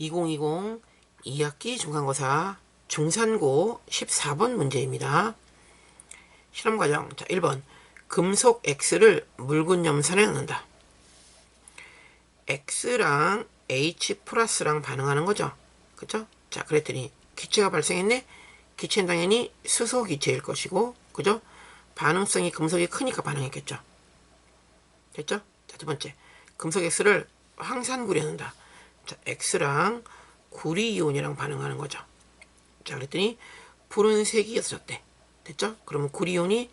2020 2학기 중간고사 중산고 14번 문제입니다. 실험과정 자 1번 금속 X를 묽은 염산에 넣는다. X랑 H 플러스랑 반응하는 거죠. 그죠? 자 그랬더니 기체가 발생했네. 기체는 당연히 수소 기체일 것이고 그죠? 반응성이 금속이 크니까 반응했겠죠. 됐죠? 자, 두 번째. 금속 X를 황산구리에 넣는다. 자, X랑 구리 이온이랑 반응하는 거죠. 자, 그랬더니 푸른색이 없어졌대. 됐죠? 그러면 구리 이온이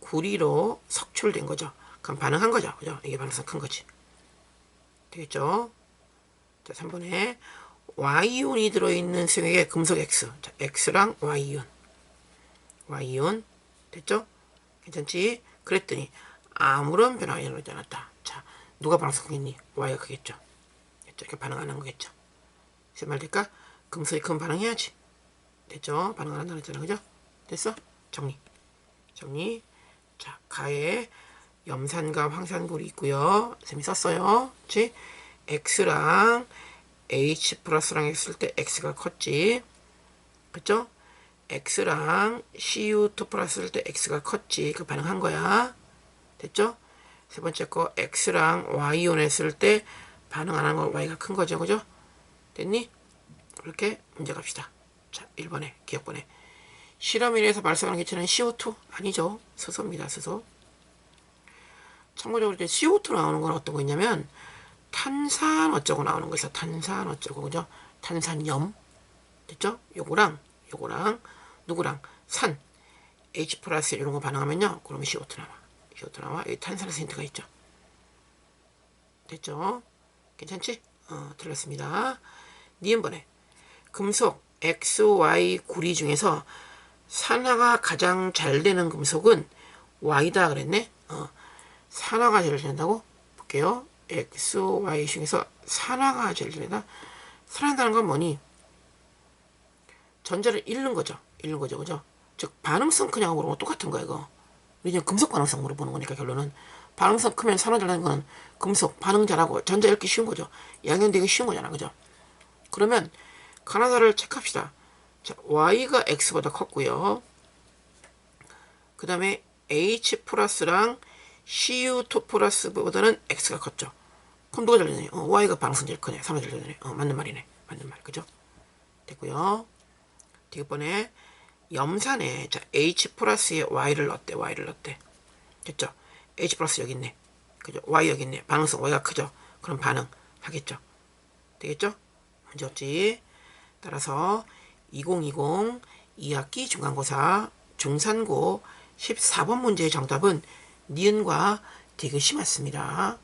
구리로 석출된 거죠. 그럼 반응한 거죠. 그죠? 이게 반응성 큰 거지. 되겠죠? 자, 3번에 Y이온이 들어있는 수액에 금속 X. 자, X랑 Y이온. Y이온. 됐죠? 괜찮지? 그랬더니 아무런 변화가 일어나지 않았다. 자, 누가 반응성 크겠니? Y가 크겠죠. 이렇게 반응하는 거겠죠. 무슨 말 될까? 금속이 큰 반응해야지. 됐죠? 반응을 한다고 했잖아. 그죠? 됐어? 정리. 정리. 자, 가에 염산과 황산골이 있고요. 쌤이 썼어요. 그치? X랑 H 플러스랑 했을 때 X가 컸지. 그쵸? X랑 CU2 플러스 했을 때 X가 컸지. 그 반응한 거야. 됐죠? 세 번째 거 X랑 Y이온 했을 때 반응 안한건 Y가 큰 거죠. 그죠? 됐니? 이렇게 문제 갑시다. 자, 1번에 기억 번에 실험인에서 발생하는 기체는 CO2 아니죠. 수소입니다. 수소. 참고적으로 이제 CO2 나오는 건 어떤 거 있냐면 탄산 어쩌고 나오는 거 있어. 탄산 어쩌고 그죠? 탄산염 됐죠? 요거랑 요거랑 누구랑 산 H 플러스 이런 거 반응하면요. 그러면 CO2 나와. CO2 나와. 여기 탄산화스 힌트가 있죠. 됐죠? 괜찮지? 어, 틀렸습니다. 니은번에 금속 X, Y 구리 중에서 산화가 가장 잘 되는 금속은 Y다 그랬네. 어, 산화가 제일 된다고 볼게요. X, Y 중에서 산화가 제일 된다. 산화한다는 건 뭐니? 전자를 잃는 거죠. 잃는 거죠. 그죠? 즉 반응성 크냐고 물어보는 거 똑같은 거야 이거. 우리 는 금속 반응성 물어보는 거니까 결론은 반응성 크면 산화되는 건 금속 반응 잘하고 전자 읽기 쉬운 거죠. 양연되기 쉬운 거잖아. 그죠? 그러면 가나다를 체크합시다. 자, y가 x보다 컸고요. 그 다음에 h 플러스랑 cu2 플러스보다는 x가 컸죠. 그럼 누가 잘 되네? 어, y가 반응성 제일 크네. 3이 잘 되네. 어, 맞는 말이네. 맞는 말. 그죠? 됐고요. 뒤번에 염산에 자, h 플러스에 y를 넣었대. y를 넣었대. 됐죠? H 플러스 여기 있네. 그죠? y 여기 있네. 반응성 y가 크죠? 그럼 반응 하겠죠? 되겠죠? 문제 없지? 따라서 2020 2학기 중간고사 중산고 14번 문제의 정답은 니은과 디귿이 맞습니다.